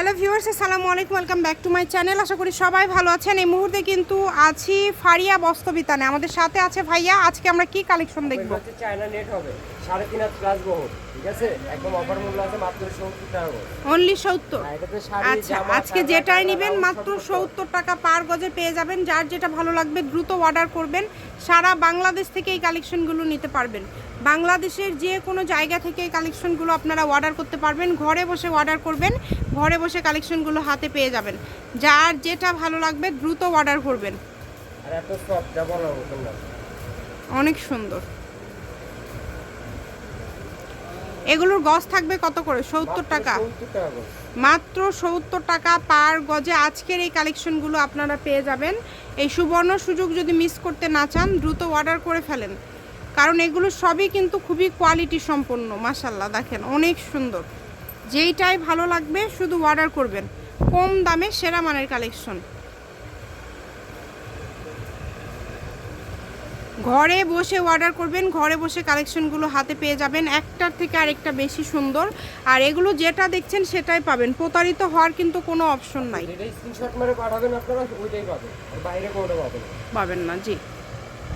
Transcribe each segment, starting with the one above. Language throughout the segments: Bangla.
হ্যালো ভিউয়ার্স আসসালামু আলাইকুম welcome back to my channel. আশা করি সবাই ভালো আছেন। এই মুহূর্তে কিন্তু আছি ফারিয়া বস্তবিতানে আমাদের সাথে আছে ভাইয়া আজকে আমরা কি কালেকশন দেখব? চায়না নেট হবে। সাড়ে তিন হাত প্লাস ঠিক আছে? একদম অফার মূল্য আছে মাত্র সত্তর টাকা অনলি সত্তর? শাড়ি আচ্ছা আজকে যেটাই নেবেন মাত্র। সত্তর টাকা। পার গজে পেয়ে যাবেন। যার যেটা ভালো লাগবে দ্রুত অর্ডার করবেন। সারা বাংলাদেশ থেকে এই কালেকশনগুলো নিতে পারবেন। বাংলাদেশের যে কোনো জায়গা থেকে এই কালেকশনগুলো আপনারা অর্ডার করতে পারবেন। ঘরে বসে অর্ডার করবেন ঘরে বসে কালেকশনগুলো হাতে পেয়ে যাবেন। যার যেটা ভালো লাগবে দ্রুত অর্ডার করবেন। অনেক সুন্দর। এগুলোর গজ থাকবে কত করে? সত্তর টাকা। মাত্র সত্তর টাকা পার গজে আজকের এই কালেকশনগুলো আপনারা পেয়ে যাবেন। এই সুবর্ণ সুযোগ যদি মিস করতে না চান দ্রুত অর্ডার করে ফেলেন। কারণ এগুলো সবই কিন্তু খুবই কোয়ালিটি সম্পন্ন মাসাল্লাহ দেখেন অনেক সুন্দর। যেইটাই ভালো লাগবে শুধু অর্ডার করবেন। কম দামে সেরা মানের কালেকশন ঘরে বসে অর্ডার করবেন ঘরে বসে কালেকশনগুলো হাতে পেয়ে যাবেন। একটার থেকে আরেকটা বেশি সুন্দর। আর এগুলো যেটা দেখছেন সেটাই পাবেন। প্রতারিত হওয়ার কিন্তু কোনো অপশন নাই। পাবেন না। জি।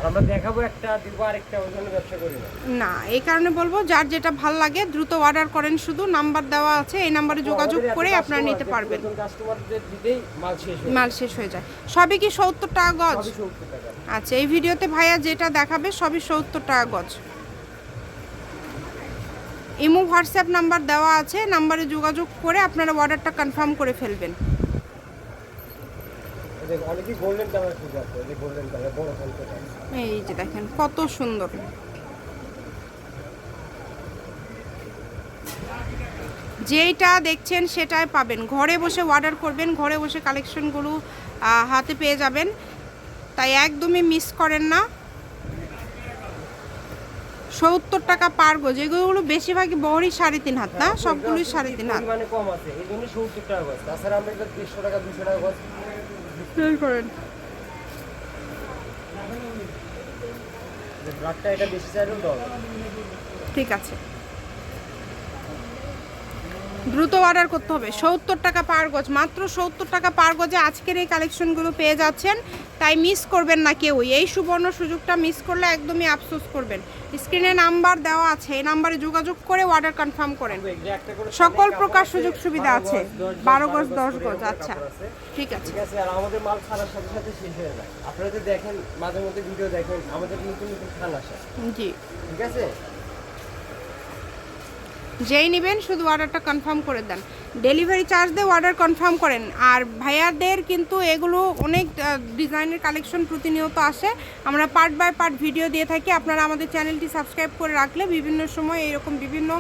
আমরা দেখাবো একটা দিব আরেকটা ওই জন্য ব্যবসা করি না। এই কারণে বলব যার যেটা ভালো লাগে দ্রুত অর্ডার করেন শুধু নাম্বার দেওয়া আছে এই নাম্বারে যোগাযোগ করে আপনারা নিতে পারবেন। কাস্টমারদের দিতেই মাল শেষ হয়ে মাল শেষ হয়ে যায়। সবই কি সত্তর টাকা গজ? আচ্ছা এই ভিডিওতে ভাইয়া যেটা দেখাবে সবই সত্তর টাকা গজ। ইমো হোয়াটসঅ্যাপ নাম্বার দেওয়া আছে নাম্বারে যোগাযোগ করে আপনারা অর্ডারটা কনফার্ম করে ফেলবেন। এই যে দেখেন কত সুন্দর। যেইটা দেখছেন সেটাই পাবেন। ঘরে বসে অর্ডার করবেন ঘরে বসে কালেকশনগুলো হাতে পেয়ে যাবেন। তাই একদমই মিস করেন না। সত্তর টাকা পার গজ। এগুলো বেশিরভাগই বহরই সাড়ে তিন হাত না? সবগুলোই সাড়ে তিন হাত। মানে কম আছে এই জন্য সত্তর টাকা গজ। তাছাড়া আমরা দেড়শো টাকা দুশো টাকা গজ করেন। ব্লাডটা এটা বেশি চাইলেও দেওয়া ঠিক আছে। দ্রুত অর্ডার করতে হবে। সত্তর টাকা পার গজ। মাত্র সত্তর টাকা পার গজে আজকের এই কালেকশনগুলো পেয়ে যাচ্ছেন। তাই মিস করবেন না কেউই। এই সুবর্ণ সুযোগটা মিস করলে একদমই আফসোস করবেন। স্ক্রিনে নাম্বার দেওয়া আছে। এই নাম্বারে যোগাযোগ করে অর্ডার কনফার্ম করেন। সকল প্রকার সুযোগ সুবিধা আছে। বারো গজ দশ গজ আচ্ছা। ঠিক আছে। আর আমাদের মাল ছাড়ার সাথে সাথে শেষ হয়ে যায়। আপনারা যদি দেখেন মাঝে মধ্যে ভিডিও দেখেন আমাদের নতুন নতুন খান আসে। জি। ঠিক আছে? যেই নেবেন, শুধু অর্ডারটা কনফার্ম করে দেন। ডেলিভারি চার্জ দিয়ে অর্ডার কনফার্ম করেন। আর ভাইয়াদের কিন্তু এগুলো অনেক ডিজাইনের কালেকশন প্রতিনিয়ত আসে। আমরা পার্ট বাই পার্ট ভিডিও দিয়ে থাকি। আপনারা আমাদের চ্যানেলটি সাবস্ক্রাইব করে রাখলে বিভিন্ন সময় এরকম বিভিন্ন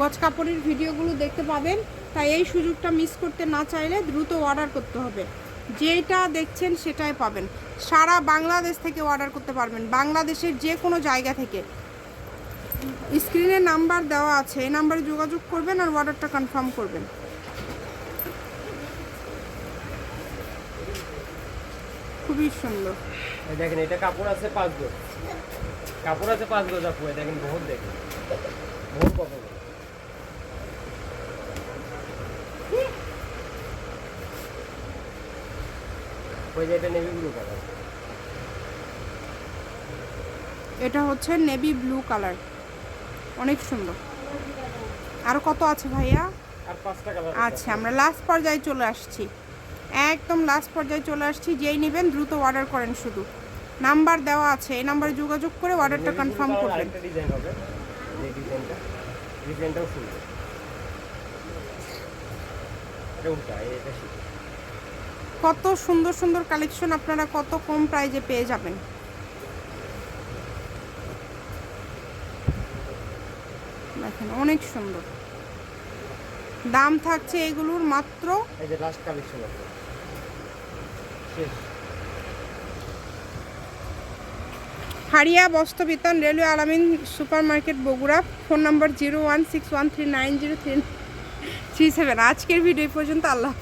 গজ কাপড়ের ভিডিওগুলো দেখতে পাবেন। তাই এই সুযোগটা মিস করতে না চাইলে দ্রুত অর্ডার করতে হবে। যেটা দেখছেন সেটাই পাবেন। সারা বাংলাদেশ থেকে অর্ডার করতে পারবেন। বাংলাদেশের যে কোনো জায়গা থেকে। স্ক্রিনে নাম্বার দেওয়া আছে এই নাম্বারে যোগাযোগ করবেন আর অর্ডারটা কনফার্ম করবেন। খুবই সুন্দর। দেখেন এটা কাপড় আছে পাঁচ গজ। কাপড় আছে পাঁচ গজ আপু দেখেন বহুত দেখেন। বহুত ওই যে এটা নেভি ব্লু কালার এটা হচ্ছে নেভি ব্লু কালার অনেক সুন্দর। আর কত আছে ভাইয়া? আচ্ছা আমরা লাস্ট পর্যায়ে চলে আসছি। একদম লাস্ট পর্যায়ে চলে আসছি যেই নেবেন দ্রুত অর্ডার করেন শুধু। নাম্বার দেওয়া আছে এই নাম্বারে যোগাযোগ করে অর্ডারটা কনফার্ম করবেন। কত সুন্দর সুন্দর কালেকশন আপনারা কত কম প্রাইজে পেয়ে যাবেন। দেখেন অনেক সুন্দর। দাম থাকছে এগুলোর মাত্র হারিয়া বস্ত্র বস্ত্রবিতান railway Alamin super market Bogura. Phone number zero one six one three nine zero three three seven. আজকের ভিডিও এই পর্যন্ত আল্লাহ।